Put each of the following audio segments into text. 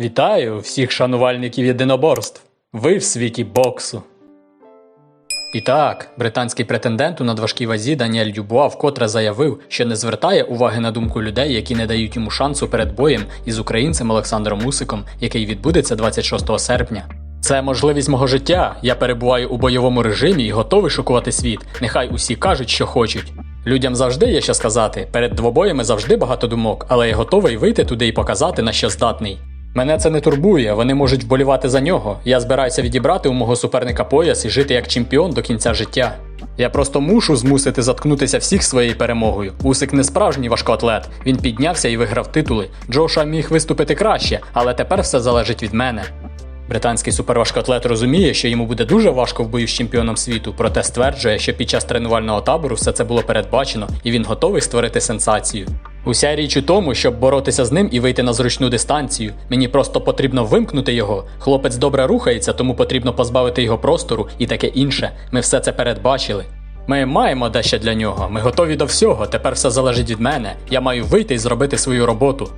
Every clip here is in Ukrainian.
Вітаю всіх шанувальників єдиноборств. Ви в світі боксу. І так, британський претендент у надважкій вазі Даніель Дюбуа вкотре заявив, що не звертає уваги на думку людей, які не дають йому шансу перед боєм із українцем Олександром Усиком, який відбудеться 26 серпня. Це можливість мого життя. Я перебуваю у бойовому режимі і готовий шокувати світ. Нехай усі кажуть, що хочуть. Людям завжди є що сказати. Перед двобоями завжди багато думок, але я готовий вийти туди і показати, на що здатний. Мене це не турбує, вони можуть вболівати за нього. Я збираюся відібрати у мого суперника пояс і жити як чемпіон до кінця життя. Я просто мушу змусити заткнутися всіх своєю перемогою. Усик не справжній важкоатлет. Він піднявся і виграв титули. Джоша міг виступити краще, але тепер все залежить від мене. Британський суперважкоатлет розуміє, що йому буде дуже важко в бою з чемпіоном світу, проте стверджує, що під час тренувального табору все це було передбачено, і він готовий створити сенсацію. Уся річ у тому, щоб боротися з ним і вийти на зручну дистанцію. Мені просто потрібно вимкнути його. Хлопець добре рухається, тому потрібно позбавити його простору і таке інше. Ми все це передбачили. Ми маємо дещо для нього. Ми готові до всього. Тепер все залежить від мене. Я маю вийти і зробити свою роботу.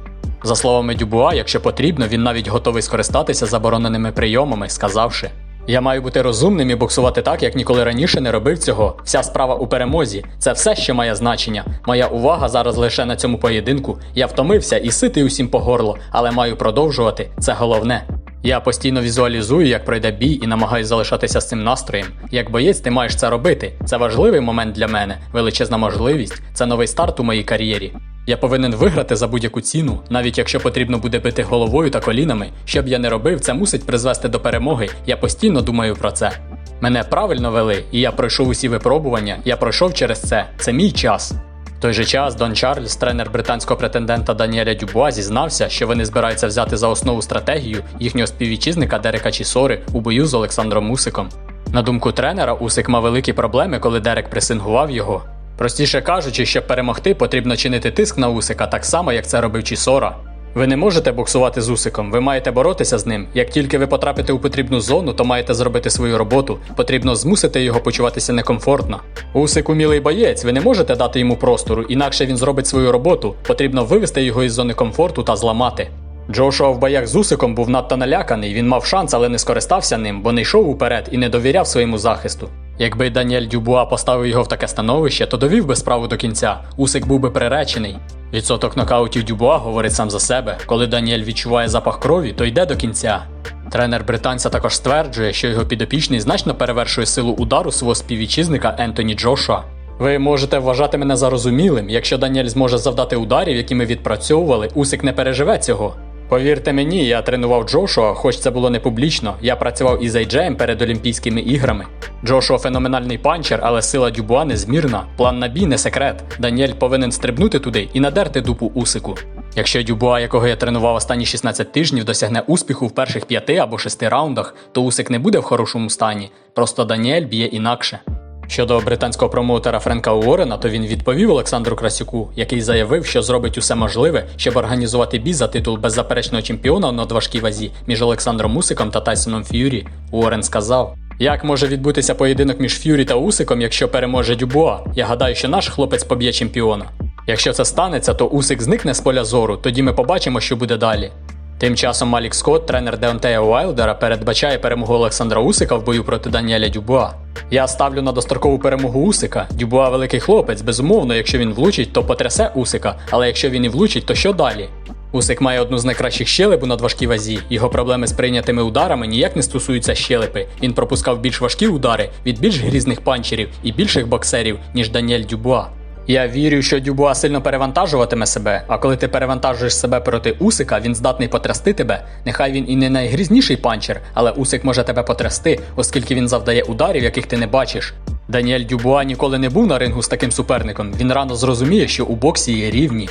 За словами Дюбуа, якщо потрібно, він навіть готовий скористатися забороненими прийомами, сказавши: Я маю бути розумним і боксувати так, як ніколи раніше не робив цього. Вся справа у перемозі. Це все, що має значення. Моя увага зараз лише на цьому поєдинку. Я втомився і ситий усім по горло, але маю продовжувати. Це головне. Я постійно візуалізую, як пройде бій, і намагаюся залишатися з цим настроєм. Як боєць, ти маєш це робити. Це важливий момент для мене, величезна можливість. Це новий старт у моїй кар'єрі. Я повинен виграти за будь-яку ціну, навіть якщо потрібно буде бити головою та колінами. Що б я не робив, це мусить призвести до перемоги. Я постійно думаю про це. Мене правильно вели, і я пройшов усі випробування. Я пройшов через це. Це мій час. В той же час Дон Чарльз, тренер британського претендента Даніеля Дюбуа, зізнався, що вони збираються взяти за основу стратегію їхнього співвітчизника Дерека Чісори у бою з Олександром Мусиком. На думку тренера, Усик мав великі проблеми, коли Дерек пресингував його. Простіше кажучи, щоб перемогти, потрібно чинити тиск на Усика так само, як це робив Чісора. Ви не можете боксувати з Усиком, ви маєте боротися з ним. Як тільки ви потрапите у потрібну зону, то маєте зробити свою роботу. Потрібно змусити його почуватися некомфортно. Усик умілий боєць, ви не можете дати йому простору, інакше він зробить свою роботу. Потрібно вивести його із зони комфорту та зламати. Джошуа в боях з Усиком був надто наляканий. Він мав шанс, але не скористався ним, бо не йшов уперед і не довіряв своєму захисту. Якби Даніель Дюбуа поставив його в таке становище, то довів би справу до кінця. Усик був би приречений. Відсоток нокаутів Дюбуа говорить сам за себе. Коли Даніель відчуває запах крові, то йде до кінця. Тренер британця також стверджує, що його підопічний значно перевершує силу удару свого співвітчизника Ентоні Джошуа. Ви можете вважати мене зарозумілим, якщо Даніель зможе завдати ударів, які ми відпрацьовували, Усик не переживе цього. Повірте мені, я тренував Джошуа, хоч це було не публічно. Я працював із Ейджеєм перед Олімпійськими іграми. Джошуа феноменальний панчер, але сила Дюбуа незмірна. План на бій не секрет. Даніель повинен стрибнути туди і надерти дупу Усику. Якщо Дюбуа, якого я тренував останні 16 тижнів, досягне успіху в перших 5 або 6 раундах, то Усик не буде в хорошому стані. Просто Даніель б'є інакше. Щодо британського промоутера Френка Уоррена, то він відповів Олександру Красюку, який заявив, що зробить усе можливе, щоб організувати бій за титул беззаперечного чемпіона у надважкій вазі між Олександром Усиком та Тайсоном Ф'юрі. Уоррен сказав: Як може відбутися поєдинок між Ф'юрі та Усиком, якщо переможе Дюбуа? Я гадаю, що наш хлопець поб'є чемпіона. Якщо це станеться, то Усик зникне з поля зору, тоді ми побачимо, що буде далі. Тим часом Малік Скотт, тренер Деонтея Уайлдера, передбачає перемогу Олександра Усика в бою проти Даніеля Дюбуа. Я ставлю на дострокову перемогу Усика. Дюбуа великий хлопець, безумовно, якщо він влучить, то потрясе Усика, але якщо він і влучить, то що далі? Усик має одну з найкращих щелеп у надважкій вазі. Його проблеми з прийнятими ударами ніяк не стосуються щелепи. Він пропускав більш важкі удари від більш грізних панчерів і більших боксерів, ніж Даніель Дюбуа. Я вірю, що Дюбуа сильно перевантажуватиме себе, а коли ти перевантажуєш себе проти Усика, він здатний потрясти тебе. Нехай він і не найгрізніший панчер, але Усик може тебе потрясти, оскільки він завдає ударів, яких ти не бачиш. Даніель Дюбуа ніколи не був на рингу з таким суперником. Він рано зрозуміє, що у боксі є рівні.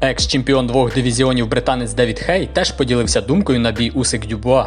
Екс-чемпіон двох дивізіонів британець Девід Хей теж поділився думкою на бій Усик Дюбуа.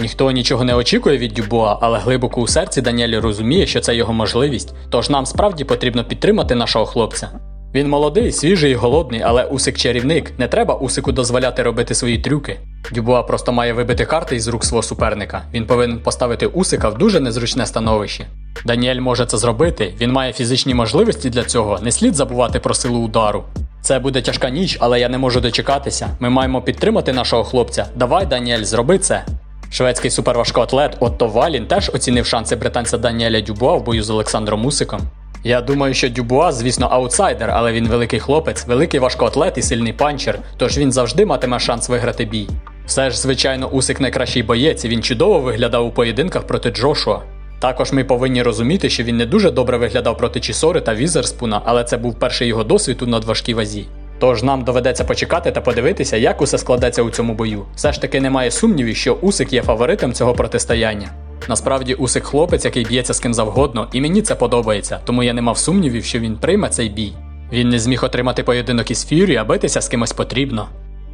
Ніхто нічого не очікує від Дюбуа, але глибоко у серці Даніель розуміє, що це його можливість, тож нам справді потрібно підтримати нашого хлопця. Він молодий, свіжий і голодний, але Усик чарівник. Не треба Усику дозволяти робити свої трюки. Дюбуа просто має вибити карти із рук свого суперника. Він повинен поставити Усика в дуже незручне становище. Даніель може це зробити, він має фізичні можливості для цього, не слід забувати про силу удару. Це буде тяжка ніч, але я не можу дочекатися. Ми маємо підтримати нашого хлопця. Давай, Даніель, зроби це. Шведський суперважкоатлет Отто Валін теж оцінив шанси британця Даніеля Дюбуа в бою з Олександром Усиком. Я думаю, що Дюбуа, звісно, аутсайдер, але він великий хлопець, великий важкоатлет і сильний панчер, тож він завжди матиме шанс виграти бій. Все ж, звичайно, Усик найкращий боєць, і він чудово виглядав у поєдинках проти Джошуа. Також ми повинні розуміти, що він не дуже добре виглядав проти Чісори та Візерспуна, але це був перший його досвід у надважкій вазі. Тож нам доведеться почекати та подивитися, як усе складеться у цьому бою. Все ж таки немає сумнівів, що Усик є фаворитом цього протистояння. Насправді Усик хлопець, який б'ється з ким завгодно, і мені це подобається, тому я не мав сумнівів, що він прийме цей бій. Він не зміг отримати поєдинок із Ф'юрі, а битися з кимось потрібно.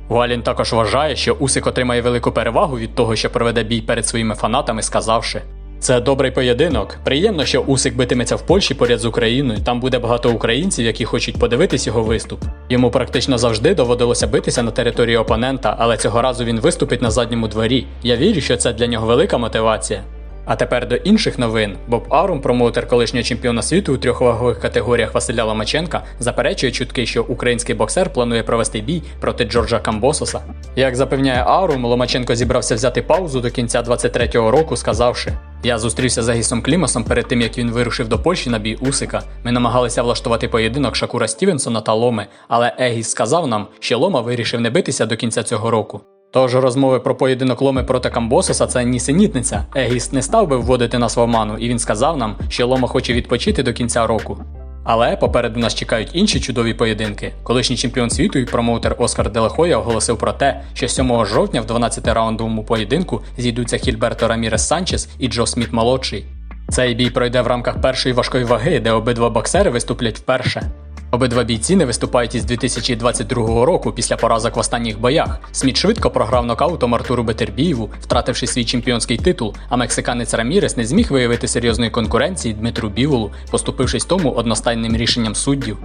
Валін також вважає, що Усик отримає велику перевагу від того, що проведе бій перед своїми фанатами, сказавши. Це добрий поєдинок. Приємно, що Усик битиметься в Польщі поряд з Україною. Там буде багато українців, які хочуть подивитись його виступ. Йому практично завжди доводилося битися на території опонента, але цього разу він виступить на задньому дворі. Я вірю, що це для нього велика мотивація. А тепер до інших новин. Боб Арум, промоутер колишнього чемпіона світу у трьох вагових категоріях Василя Ломаченка, заперечує чутки, що український боксер планує провести бій проти Джорджа Камбососа. Як запевняє Арум, Ломаченко зібрався взяти паузу до кінця 23-го року, сказавши: Я зустрівся з Егісом Клімасом перед тим, як він вирушив до Польщі на бій Усика. Ми намагалися влаштувати поєдинок Шакура Стівенсона та Ломи, але Егіс сказав нам, що Лома вирішив не битися до кінця цього року. Тож розмови про поєдинок Ломи проти Камбососа це нісенітниця. Егіс не став би вводити нас в оману, і він сказав нам, що Лома хоче відпочити до кінця року. Але попереду нас чекають інші чудові поєдинки. Колишній чемпіон світу і промоутер Оскар Делахоя оголосив про те, що 7 жовтня в 12-раундовому поєдинку зійдуться Хільберто Рамірес Санчес і Джо Сміт молодший. Цей бій пройде в рамках першої важкої ваги, де обидва боксери виступлять вперше. Обидва бійці не виступають із 2022 року після поразок в останніх боях. Сміт швидко програв нокаутом Артуру Бетербієву, втративши свій чемпіонський титул, а мексиканець Рамірес не зміг виявити серйозної конкуренції Дмитру Біволу, поступившись тому одностайним рішенням суддів.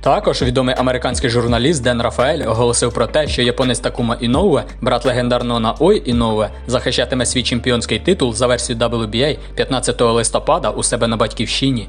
Також відомий американський журналіст Ден Рафаель оголосив про те, що японець Такума Іноуе, брат легендарного Наой Іноуе, захищатиме свій чемпіонський титул за версією WBA 15 листопада у себе на батьківщині.